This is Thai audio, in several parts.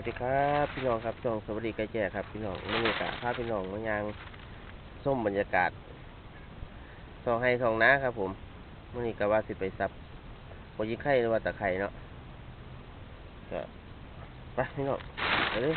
วัสดีครับพี่น้องครับช่องสวัสดีไก่แจ่ครับพี่น้องมื่อนี้กะพาพี่น้องมายางส้มบรรยากาศทองให้ทองน้าครับ ผมมื่อนี้กะว่าสิไปซับโปยิไข่หรือว่าตะไคร่เนาะก็ไปพี่น้องไปเลย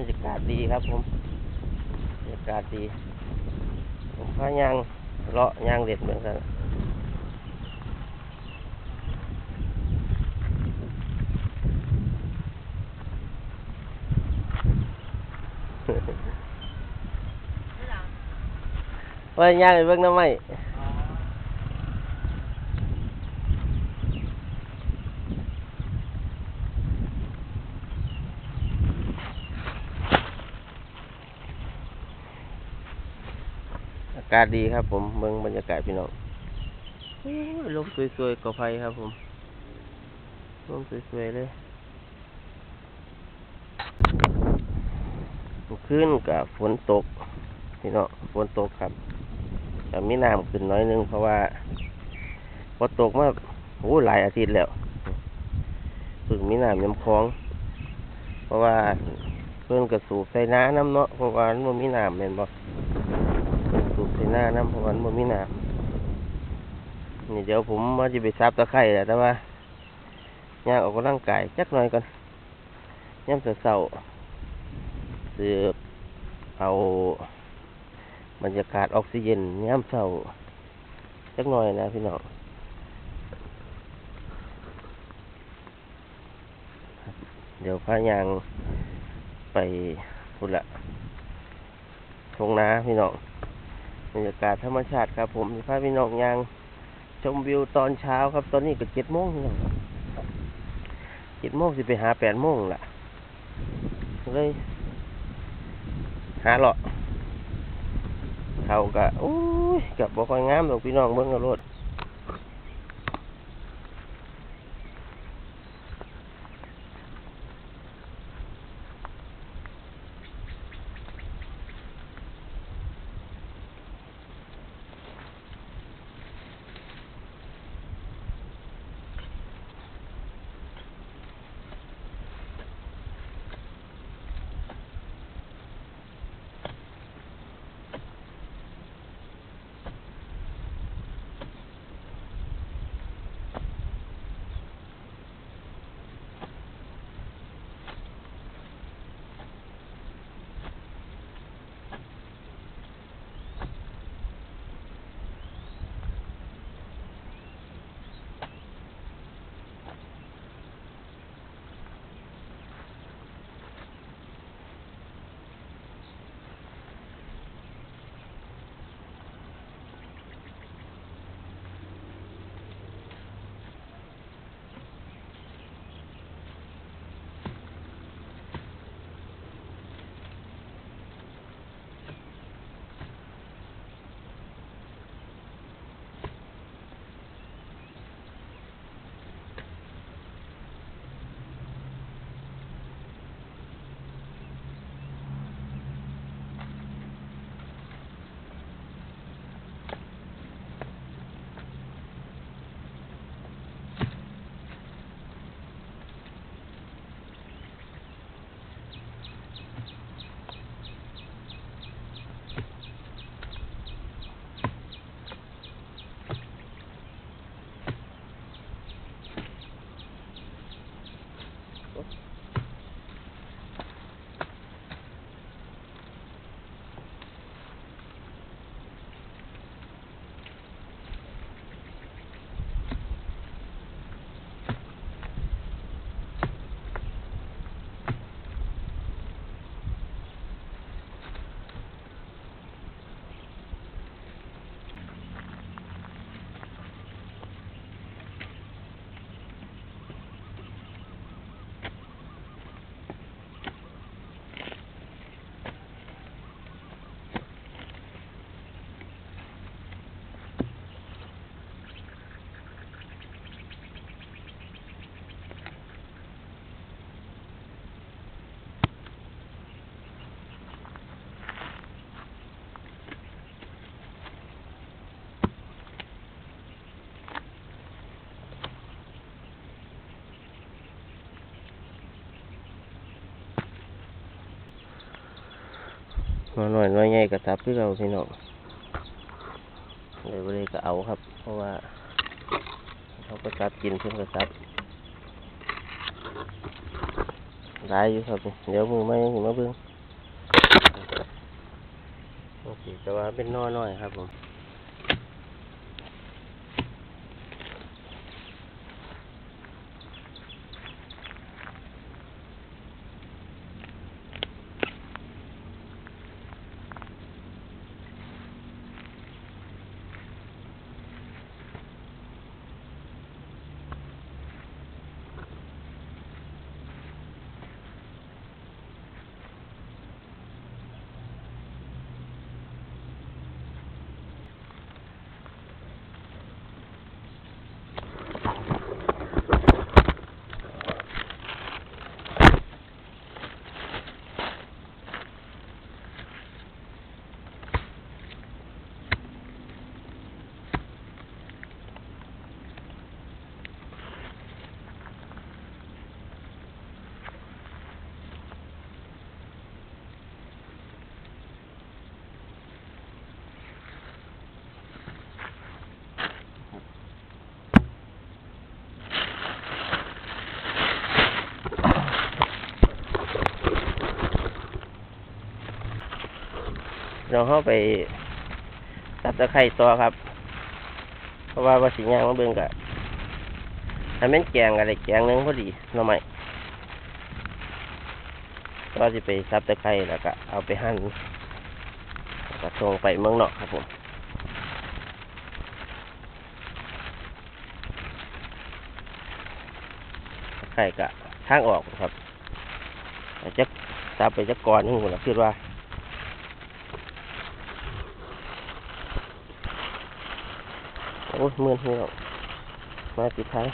บรรยากาศดีครับผมบรรยากาศดี ผมพายางเลาะยางเด็ดเหมือนกันว่ายางไปเบิ่งน้ำไหมอากาศดีครับ ผมเมืองบรรยากาศพี่น้องลมสวยๆกอไฟครับ ผมลมสวยๆเลยขึ้นกับฝนตกพี่น้องฝนตกครับแต่มีน้ำขึ้นน้อยนึงเพราะว่าฝนตกมาโอ้หลายอาทิตย์แล้วเพิ่งมีน้ำยำคลอง เพราะว่าเพิ่นกระสูบใส่น้าน้ำเนาะเพราะว่ามันมีน้ำแม่นบ่ พิ่นสูบใส่น้าน้ำเพราะว่ามันบ่มีน้ำนี่เดี๋ยวผมว่าจะไปซับตะไคร้แหละแต่ว่าย่างออกกำลังกายจักหน่อยก่อนย่ำเสาๆสืบเอาบรรยากาศออกซิเจนย่ำเศร้าจักหน่อยนะพี่น้องเดี๋ยวพายางไปพุ่นละทงนาพี่น้อง บรรยากาศธรรมชาติครับ ผมพาพี่น้องยางชมวิวตอนเช้าครับ ตอนนี้ก็เจ็ดโมงแล้วเจ็ดโมงสิไปหาแปดโมงล่ะ เลย หาเลาะเขากะโอ้ยกับบ่ค่อยงามดอกพี่น้องเบิ้งเอาโลด น้อยน้อยน้อยใหญ่กระซับที่เราพี่น้องเลยวันนี้ก็เอาครับ เพราะว่าเขากระซับกินเพิ่นกระซับได้อยู่ครับ เดี๋ยวมือไม่ยังสิมาเบิ่งโอเคแต่ว่าเป็นน้อยน้อยครับผม เราเข้าไปตัดตะไคร่ต่อครับ เพราะว่าว่าสิย่างมาเบิ่งกะถ้าแม่นแกงอะไรแกงหนึงพอดีหน่อไม้ก็สิไปซับตะไคร่แล้วก็เอาไปหั่นแล้วก็ส่งไปเมืองนอกครับผมตะไคร่กะทางออกครับจจะซับไปจะก่อนนึงผมคิดว่า โอ้ยมือนพี่น้องมาปิดท้าย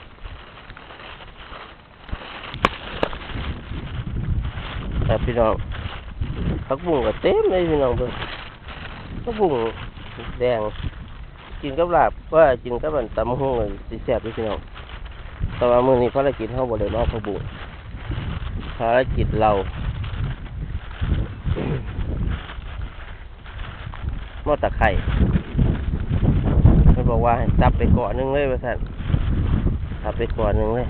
ครับพี่น้องผักบุ้งก็เต็มเลยพี่น้องเบิ่งผักบุ้งแดง กินกับลาบว่ากินกับมันตำหงเลยสิแซ่บพี่น้องแต่ว่ามื้อนี้ภารกิจเฮาบ่ได้มาเอาผักบุ้งภารกิจเรามอตะไคร่ บอกว่าให้ซับไปเก่อนหนึงเลยว่าท่านซับไปเก่อนหนึงเลย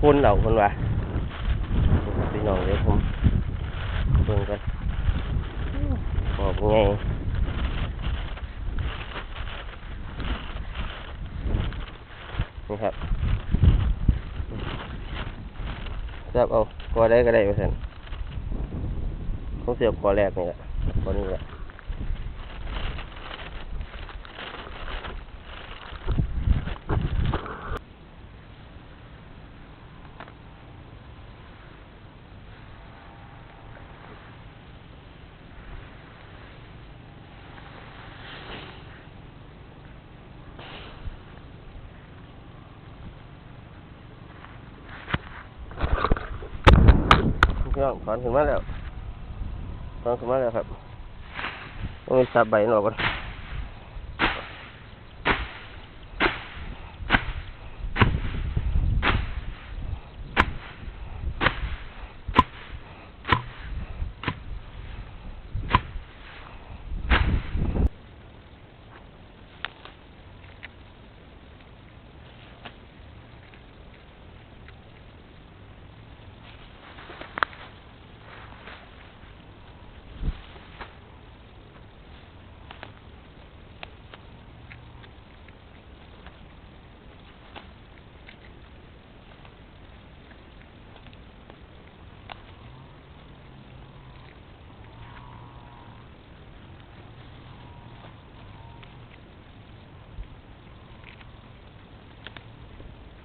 คุณเอาคนว่าพี่น้องเดี๋ยวผมเบิ่งกันบอกไงนี่ครับซับเอากอได้ก็ได้ว่าท่านต้องเสียบกอแรกนี่แหละกอนี้แหละ พี่น้อง ถอนขึ้นมาแล้วถอนขึ้นมาแล้วครับต้องมีสับใบหน่อยก่อน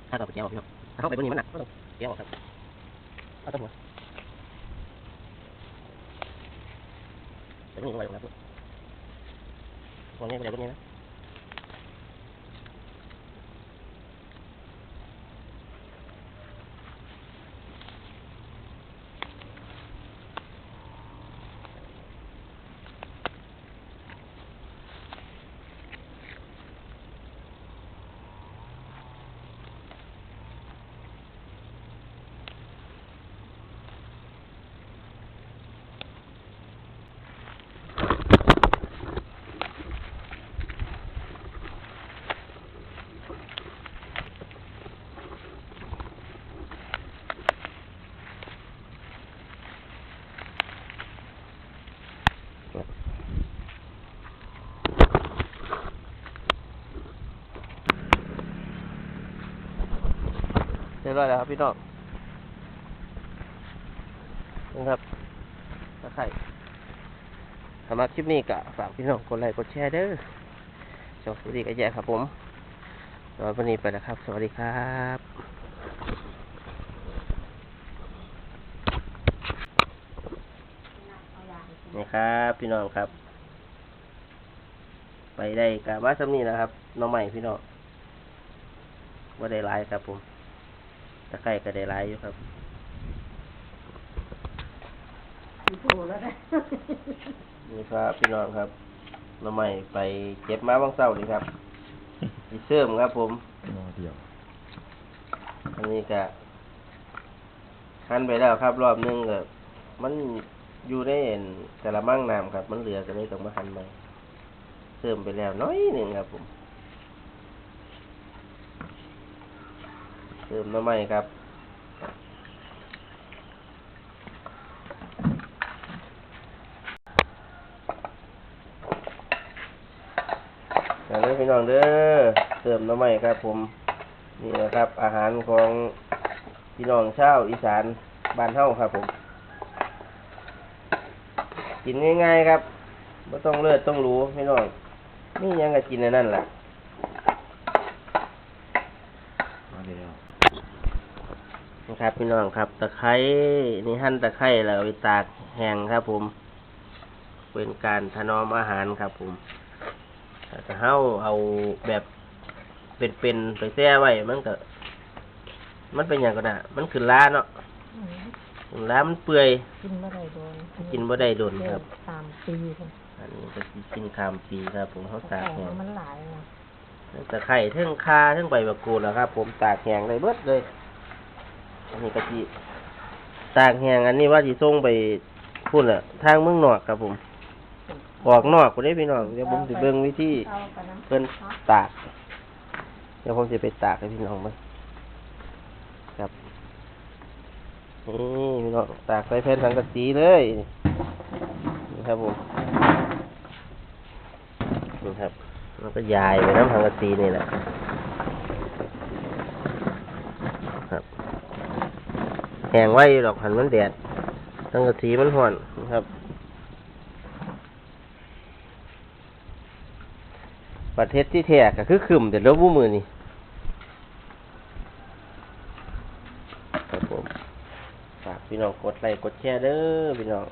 ถ้าเราไปแก้วออกพี่น้องถ้าเขาไปบนนี้มันหนักก็ต้องแก้วออกครับเอาตัวหัวเดี๋ยวนี้ลงไปลงแล้วบนนี้ไปเดี๋ยวบนนี้นะ ร้อยแล้วครับพี่น้องนะครับตะไคร่สำหรับคลิปนี้ก็ฝากพี่น้องกดไลค์กดแชร์เด้อชองสวัสดีกันแย่ครับผมวันนี้ไปแล้วครับ สวัสดีครับนี่ครับพี่น้องครับ ไปได้กับว่าสำนีนะครับน้องใหม่พี่น้องว่าได้หลายครับผม ตะไคร่ก็ได้หลายอยู่ครับโผล่แล้วนะนี่ครับพี่น้องครับน้องใหม่ไปเก็บมาบางเศร้าดีครับอีเสื่อมครับ ผมนอเดียว อันนี้ก็หั่นไปแล้วครับ รอบหนึงก็มันอยู่ในกระมังน้ำครับ มันเหลือก็เลยต้องมาหั่นใหม่เสื่อมไปแล้วน้อยหนึ่งครับผม เสื่อมน้ำใหม่ครับอย่าลืมพี่น้องเด้อเติมน้ำใหม่ครับ ผมนี่นะครับ อาหารของพี่น้องชาวอีสานบ้านเฮาครับผมกินง่ายๆครับไม่ต้องเลือดต้องรู้พี่น้องนี่ยังก็กินในนั่นแหละ นอเดียว นะครับพี่น้องครับตะไคร้นี่หั่นตะไคร้แล้วเอาไปตากแห้งครับ ผม เป็นการถนอมอาหารครับ ผมถ้าเฮาเอาแบบเป็นๆไปแช่ไว้มันก็มันเป็นอย่างก็ได้มันขึ้นล้าเนาะอืมขึ้นล้ามันเปื่อย กินไม่ได้โดนกินบ่ได้โดนครับสามปีค่ะอันนี้ก็สิกินข้ามปีครับ ผมเขาตากแห้งมันหลายนะตะไคร้เทั้งคาเทั้งใบมะกรูดนะครับ ผมตากแห้งได้เบิดเลย อันนี้ก็สิตากแห้งอันนี้ว่าสิส่งไปพุ่นอะ ทางเมืองนอกครับผม ออกนอกพุ่นเด้พี่น้องเดี๋ยวผมสิเบิ่งวิธีเอาไปนะเพิ่นตาก เดี๋ยวผมจะไปตากให้พี่น้องมั้งครับนี่พี่น้องตากใส่แผ่นสังกะสีเลยนี่ครับผมนี่ครับแล้วก็ยายไปน้ำสังกะสีนี่แหละครับ แห้งไว้ดอกหันมันแดดสังกะสีมันห่อนนะครับประเทศที่แท้ก็คือขึ้มแต่ลบมือนี่ครับผมฝากพี่น้องกดไลค์กดแชร์เด้อพี่น้อง